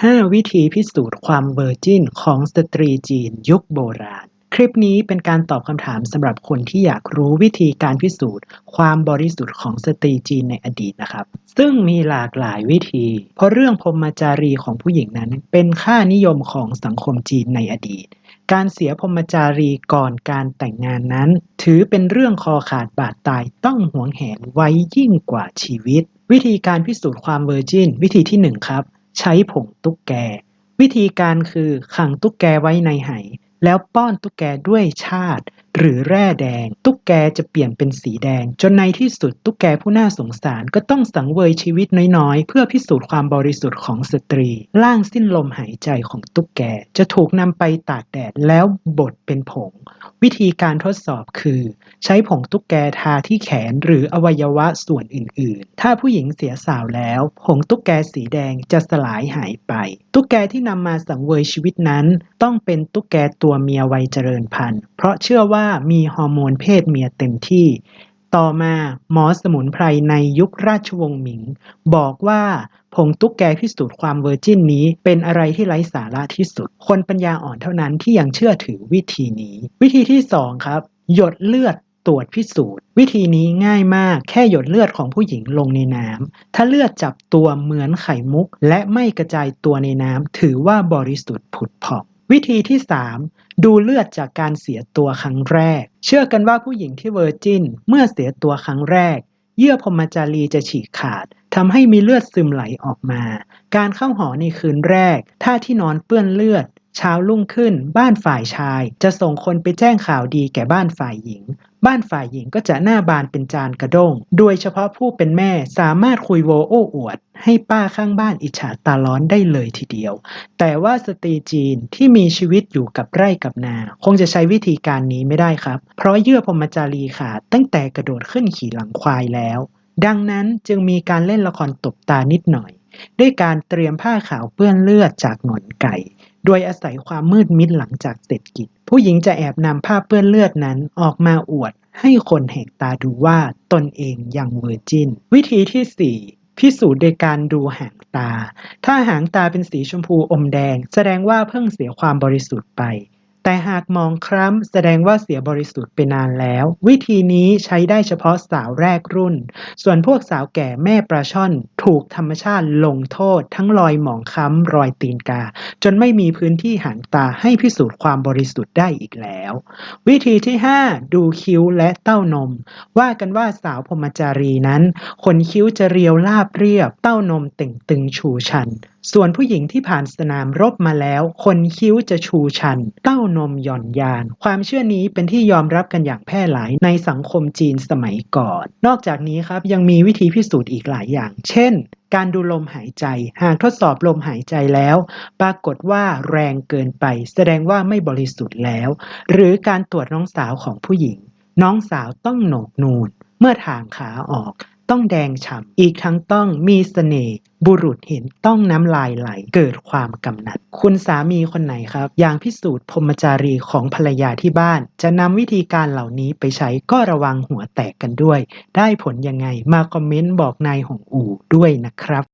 5วิธีพิสูจน์ความเวอร์จินของสตรีจีนยุคโบราณ คลิปนี้เป็นการตอบคำถามสำหรับคนที่อยากรู้วิธีการพิสูจน์ ความบริสุทธิ์ของสตรีจีนในอดีตนะครับ ซึ่งมีหลากหลายวิธี เพราะเรื่องพรมจารีของผู้หญิงนั้น เป็นค่านิยมของสังคมจีนในอดีต การเสียพรมจารีก่อนการแต่งงานนั้น ถือเป็นเรื่องคอขาดบาดตายต้องหวงแหนไว้ยิ่งกว่าชีวิต วิธีการพิสูจน์ความเวอร์จินวิธีที่หนึ่งครับ ใช้ผงตุ๊กแก วิธีการคือขังตุ๊กแกไว้ในไหแล้วป้อนตุ๊กแกด้วยชาติ หรือแร่แดง ตุ๊กแกจะเปลี่ยนเป็นสีแดง จนในที่สุดตุ๊กแกผู้น่าสงสารก็ต้องสังเวยชีวิตน้อยๆ เพื่อพิสูจน์ความบริสุทธิ์ของสตรี ร่างสิ้นลมหายใจของตุ๊กแกจะถูกนำไปตากแดดแล้วบดเป็นผง วิธีการทดสอบคือ ใช้ผงตุ๊กแกทาที่แขนหรืออวัยวะส่วนอื่นๆ ถ้าผู้หญิงเสียสาวแล้ว ผงตุ๊กแกสีแดงจะสลายหายไป ตุ๊กแกที่นำมาสังเวยชีวิตนั้น ต้องเป็นตุ๊กแกตัวเมียวัยเจริญพันธุ์เพราะเชื่อว่ามีฮอร์โมนเพศเมียเต็มที่ ต่อมาหมอสมุนไพรในยุคราชวงศ์หมิง บอกว่าผงตุ๊กแกพิสูจน์ความเวอร์จินนี้เป็นอะไรที่ไร้สาระที่สุด คนปัญญาอ่อนเท่านั้นที่ยังเชื่อถือวิธีนี้ วิธีที่สองครับ หยดเลือดตรวจพิสูจน์ วิธีนี้ง่ายมากแค่หยดเลือดของผู้หญิงลงในน้ำถ้าเลือดจับตัวเหมือนไข่มุก และไม่กระจายตัวในน้ำถือว่าบริสุทธิ์ผุดผ่อง วิธีที่ 3 ดูเลือดจากการเสียตัวครั้งแรก เชื่อกันว่าผู้หญิงที่เวอร์จินเมื่อเสียตัวครั้งแรก เยื่อพรมจารีจะฉีกขาดทำให้มีเลือดซึมไหลออกมา การเข้าหอในคืนแรก ถ้าที่นอนเปื้อนเลือด เช้ารุ่งขึ้น บ้านฝ่ายชาย จะส่งคนไปแจ้งข่าวดีแก่บ้านฝ่ายหญิง บ้านฝ่ายหญิงก็จะหน้าบานเป็นจานกระด้ง โดยเฉพาะผู้เป็นแม่สามารถคุยโวโอ้อวด ให้ป้าข้างบ้านอิจฉาตาร้อนได้เลยทีเดียว แต่ว่าสตรีจีนที่มีชีวิตอยู่กับไร่กับนา คงจะใช้วิธีการนี้ไม่ได้ครับ เพราะเยื่อพรมจารีขาดตั้งแต่กระโดดขึ้นขี่หลังควายแล้ว ดังนั้นจึงมีการเล่นละครตบตานิดหน่อยด้วยการเตรียมผ้าขาวเปื้อนเลือดจากหงอนไก่ โดยอาศัยความมืดมิดหลังจากเสร็จกิจ ผู้หญิงจะแอบนำผ้าเปื้อนเลือดนั้นออกมาอวด ให้คนแหกตาดูว่าตนเองยังเวอร์จิน วิธีที่ 4พิสูจน์โดยการดูหางตา ถ้าหางตาเป็นสีชมพูอมแดง แสดงว่าเพิ่งเสียความบริสุทธิ์ไป แต่หากมองคล้ำแสดงว่าเสียบริสุทธิ์ไปนานแล้ว วิธีนี้ใช้ได้เฉพาะสาวแรกรุ่น ส่วนพวกสาวแก่แม่ปลาช่อนถูกธรรมชาติลงโทษ ทั้งรอยหมองคล้ำรอยตีนกา จนไม่มีพื้นที่หางตาให้พิสูจน์ความบริสุทธิ์ได้อีกแล้ว วิธีที่ 5 ดูคิ้วและเต้านม ว่ากันว่าสาวพมจารีนั้นขนคิ้วจะเรียวราบเรียบ เต้านมเต่งตึงชูชัน ส่วนผู้หญิงที่ผ่านสนามรบมาแล้วขนคิ้วจะชูชัน เต้านมหย่อนยาน ความเชื่อนี้เป็นที่ยอมรับกันอย่างแพร่หลายในสังคมจีนสมัยก่อน นอกจากนี้ครับยังมีวิธีพิสูจน์อีกหลายอย่าง เช่น การดูลมหายใจ หากทดสอบลมหายใจแล้ว ปรากฏว่าแรงเกินไป แสดงว่าไม่บริสุทธิ์แล้ว หรือการตรวจน้องสาวของผู้หญิง น้องสาวต้องโหนกนูนเมื่อทางขาออก ต้องแดงฉ่ำอีกทั้งต้องมีเสน่ห์บุรุษเห็นต้องน้ำลายไหลเกิดความกำหนัด คุณสามีคนไหนครับ อย่างพิสูจน์พรมจารีของภรรยาที่บ้าน จะนำวิธีการเหล่านี้ไปใช้ก็ระวังหัวแตกกันด้วย ได้ผลยังไงมาคอมเมนต์บอกนายหงอู่ด้วยนะครับ